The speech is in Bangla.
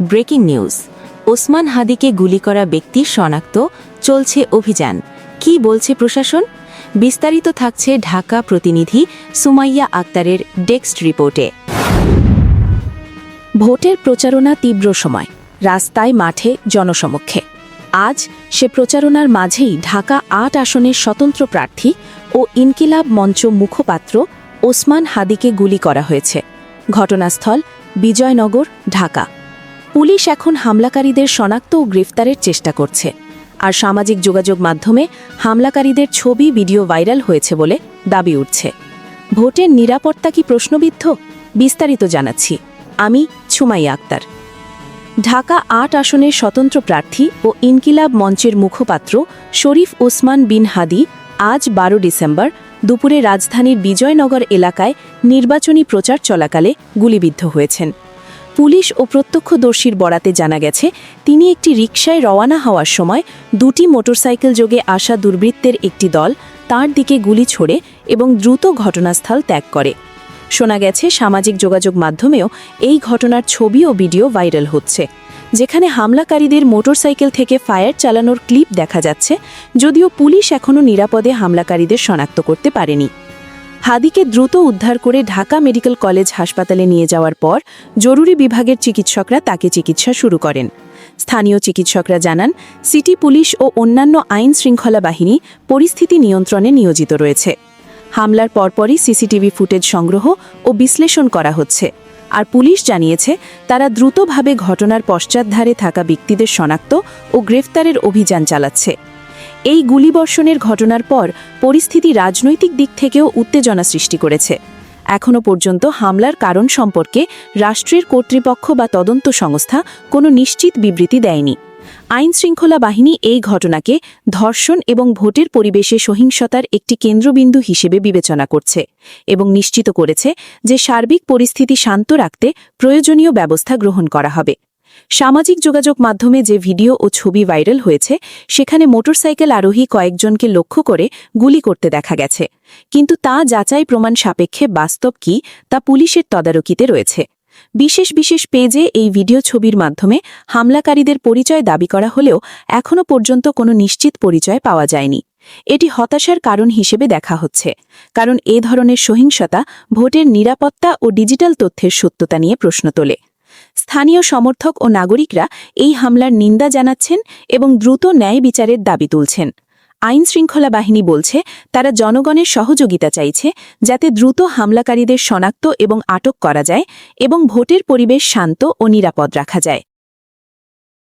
Breaking news. ওসমান হাদিকে গুলি করা ব্যক্তির শনাক্ত চলছে অভিযান। কি বলছে প্রশাসন? বিস্তারিত থাকছে ঢাকা প্রতিনিধি সুমাইয়া আক্তারের ডেস্ক রিপোর্টে। ভোটের প্রচারণা তীব্র সময়, রাস্তায় মাঠে জনসমক্ষে। আজ সে প্রচারণার মাঝেই ঢাকা আট আসনের স্বতন্ত্র প্রার্থী ও ইনকিলাব মঞ্চ মুখপাত্র ওসমান হাদিকে গুলি করা হয়েছে। ঘটনাস্থল বিজয়নগর, ঢাকা। পুলিশ এখন হামলাকারীদের শনাক্ত ও গ্রেফতারের চেষ্টা করছে। আর সামাজিক যোগাযোগ মাধ্যমে হামলাকারীদের ছবি, ভিডিও ভাইরাল হয়েছে বলে দাবি উঠছে। ভোটের নিরাপত্তা কি প্রশ্নবিদ্ধ? বিস্তারিত জানাচ্ছি। আমি ছুমাই আক্তার। ঢাকা আট আসনের স্বতন্ত্র প্রার্থী ও ইনকিলাব মঞ্চের মুখপাত্র শরীফ ওসমান বিন হাদি আজ বারো ডিসেম্বর দুপুরে রাজধানীর বিজয়নগর এলাকায় নির্বাচনী প্রচার চলাকালে গুলিবিদ্ধ হয়েছেন। পুলিশ ও প্রত্যক্ষদর্শীর বরাতে জানা গেছে, তিনি একটি রিকশায় রওয়ানা হওয়ার সময় দুটি মোটরসাইকেল যোগে আসা দুর্বৃত্তের একটি দল তার দিকে গুলি ছোড়ে এবং দ্রুত ঘটনাস্থল ত্যাগ করে। শোনা গেছে, সামাজিক যোগাযোগ মাধ্যমেও এই ঘটনার ছবি ও ভিডিও ভাইরাল হচ্ছে, যেখানে হামলাকারীদের মোটরসাইকেল থেকে ফায়ার চালানোর ক্লিপ দেখা যাচ্ছে, যদিও পুলিশ এখনও নিরাপদে হামলাকারীদের শনাক্ত করতে পারেনি। হাদিকে দ্রুত উদ্ধার করে ঢাকা মেডিকেল কলেজ হাসপাতালে নিয়ে যাওয়ার পর জরুরি বিভাগের চিকিৎসকরা তাকে চিকিৎসা শুরু করেন। স্থানীয় চিকিৎসকরা জানান, সিটি পুলিশ ও অন্যান্য আইন শৃঙ্খলা বাহিনী পরিস্থিতি নিয়ন্ত্রণে নিয়োজিত রয়েছে। হামলার পরপরই সিসিটিভি ফুটেজ সংগ্রহ ও বিশ্লেষণ করা হচ্ছে। আর পুলিশ জানিয়েছে, তারা দ্রুতভাবে ঘটনার পশ্চাৎধারে থাকা ব্যক্তিদের শনাক্ত ও গ্রেফতারের অভিযান চালাচ্ছে। এই গুলিবর্ষণের ঘটনার পর পরিস্থিতি রাজনৈতিক দিক থেকেও উত্তেজনা সৃষ্টি করেছে। এখনও পর্যন্ত হামলার কারণ সম্পর্কে রাষ্ট্রের কর্তৃপক্ষ বা তদন্ত সংস্থা কোনো নিশ্চিত বিবৃতি দেয়নি। আইন শৃঙ্খলা বাহিনী এই ঘটনাকে ধর্ষণ এবং ভোটের পরিবেশে সহিংসতার একটি কেন্দ্রবিন্দু হিসেবে বিবেচনা করছে এবং নিশ্চিত করেছে যে সার্বিক পরিস্থিতি শান্ত রাখতে প্রয়োজনীয় ব্যবস্থা গ্রহণ করা হবে। সামাজিক যোগাযোগ মাধ্যমে যে ভিডিও ও ছবি ভাইরাল হয়েছে, সেখানে মোটরসাইকেল আরোহী কয়েকজনকে লক্ষ্য করে গুলি করতে দেখা গেছে। কিন্তু তা যাচাই প্রমাণ সাপেক্ষে বাস্তব কি, তা পুলিশের তদারকিতে রয়েছে। বিশেষ বিশেষ পেজে এই ভিডিও ছবির মাধ্যমে হামলাকারীদের পরিচয় দাবি করা হলেও এখনও পর্যন্ত কোনো নিশ্চিত পরিচয় পাওয়া যায়নি। এটি হতাশার কারণ হিসেবে দেখা হচ্ছে, কারণ এ ধরনের সহিংসতা ভোটের নিরাপত্তা ও ডিজিটাল তথ্যের সত্যতা নিয়ে প্রশ্ন তোলে। স্থানীয় সমর্থক ও নাগরিকরা এই হামলার নিন্দা জানাচ্ছেন এবং দ্রুত ন্যায় বিচারের দাবি তুলছেন। আইন শৃঙ্খলা বাহিনী বলছে, তারা জনগণের সহযোগিতা চাইছে যাতে দ্রুত হামলাকারীদের শনাক্ত এবং আটক করা যায় এবং ভোটের পরিবেশ শান্ত ও নিরাপদ রাখা যায়।